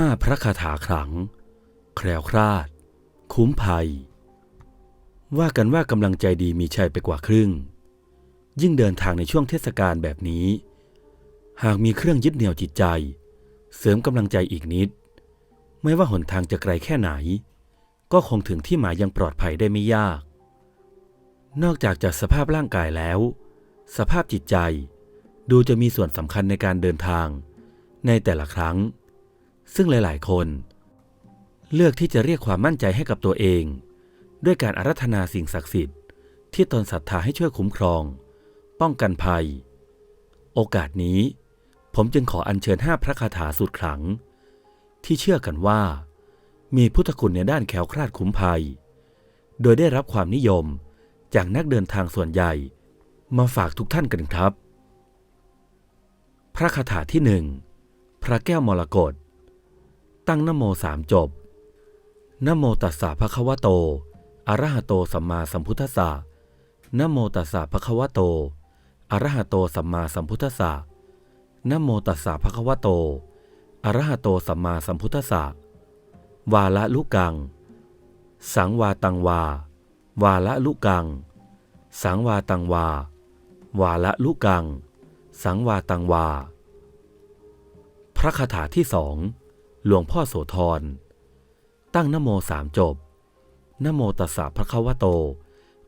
ห้าพระคาถาขลัง แคล้วคลาด คุ้มภัย ว่ากันว่ากำลังใจดีมีชัยไปกว่าครึ่ง ยิ่งเดินทางในช่วงเทศกาลแบบนี้ หากมีเครื่องยึดเหนี่ยวจิตใจ เสริมกำลังใจอีกนิด ไม่ว่าหนทางจะไกลแค่ไหน ก็คงถึงที่หมายยังปลอดภัยได้ไม่ยาก นอกจากจากสภาพร่างกายแล้ว สภาพจิตใจดูจะมีส่วนสำคัญในการเดินทางในแต่ละครั้ง ซึ่งหลาย ๆ คน เลือกที่จะเรียกความมั่นใจให้กับตัวเอง ด้วยการอารัธนาสิ่งศักดิ์สิทธิ์ ที่ตนศรัทธาให้ช่วยคุ้มครอง ป้องกันภัย โอกาสนี้ ผมจึงขออัญเชิญห้าพระคาถาสุดขลัง ที่เชื่อกันว่า มีพุทธคุณในด้านแขวคลาดคุ้มภัย โดยได้รับความนิยมจากนักเดินทางส่วนใหญ่ มาฝากทุกท่านกันครับ พระคาถาที่หนึ่งพระแก้วมรกต ตั้งนโมสามจบนโมตัสสะภะคะวะโต อะระหะโตสัมมาสัมพุทธัสสะนโมตัสสะภะคะวะโต อะระหะโตสัมมาสัมพุทธัสสะนโมตัสสะภะคะวะโต อะระหะโตสัมมาสัมพุทธัสสะวาละลุกัง สังวาตังวา วาละลุกัง สังวาตังวา วาละลุกัง สังวาตังวา พระคาถาที่สอง หลวงพ่อโสธร ตั้งนโมสามจบนโมตัสสะภะคะวะโต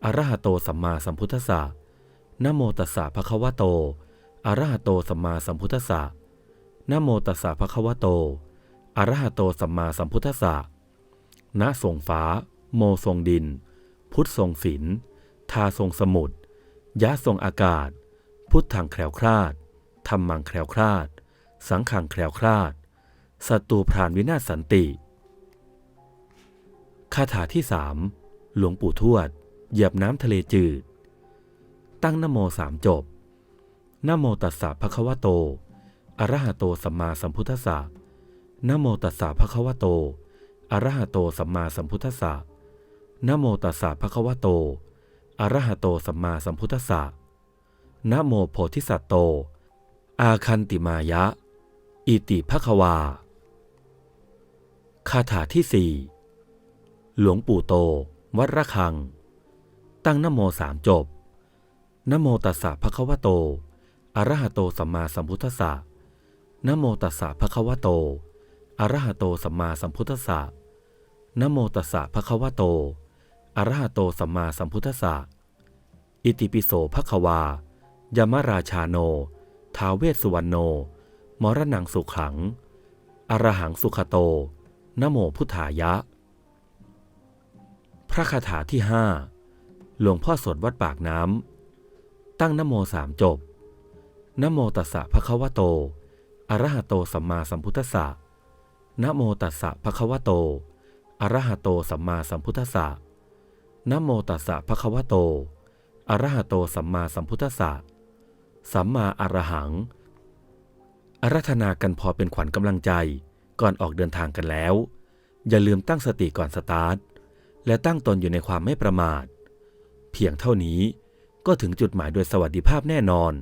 อะระหะโตสัมมาสัมพุทธัสสะนโมตัสสะภะคะวะโต อะระหะโตสัมมาสัมพุทธัสสะนโมตัสสะภะคะวะโต อะระหะโตสัมมาสัมพุทธัสสะณทรงฟ้า โมทรงดิน พุทธทรงศิลทาทรงสมุทรยะทรงอากาศ พุทธังแคล้วคลาดธรรมังแคล้วคลาด สังขังแคล้วคลาด ศัตรูพรานวินาศสันติคาถาที่สามหลวงปู่ทวด เหยียบน้ำทะเลจืด ตั้งนโมสามจบนโมตัสสะภะคะวะโต อะระหะโตสัมมาสัมพุทธัสสะนโมตัสสะภะคะวะโต อะระหะโตสัมมาสัมพุทธัสสะนโมตัสสะภะคะวะโต อะระหะโตสัมมาสัมพุทธัสสะนโมโพธิสัตโต อาคันติมายะ อิติภควา คาถาที่สี่หลวงปู่โต วัดระฆัง ตั้งนโมสามจบนโมตัสสะภะคะวะโตอะระหะโตสัมมาสัมพุทธัสสะนโมตัสสะภะคะวะโตอะระหะโตสัมมาสัมพุทธัสสะนโมตัสสะภะคะวะโตอะระหะโตสัมมาสัมพุทธัสสะอิติปิโสภะคะวายมราชาโน ทาวเวสสุวรรณโน มรณังสุขังอรหังสุขโต นโมพุทธายะ พระคาถาที่ห้าหลวงพ่อสดวัดปากน้ำ ตั้งนโมสามจบนโมตัสสะภะคะวะโต อะระหะโตสัมมาสัมพุทธัสสะนโมตัสสะภะคะวะโต อะระหะโตสัมมาสัมพุทธัสสะนโมตัสสะภะคะวะโต อะระหะโตสัมมาสัมพุทธัสสะสัมมาอรหังอารัธนากันพอเป็นขวัญกำลังใจ ก่อนออกเดินทางกันแล้ว อย่าลืมตั้งสติก่อนสตาร์ท และตั้งตนอยู่ในความไม่ประมาท เพียงเท่านี้ก็ถึงจุดหมายโดยสวัสดิภาพแน่นอน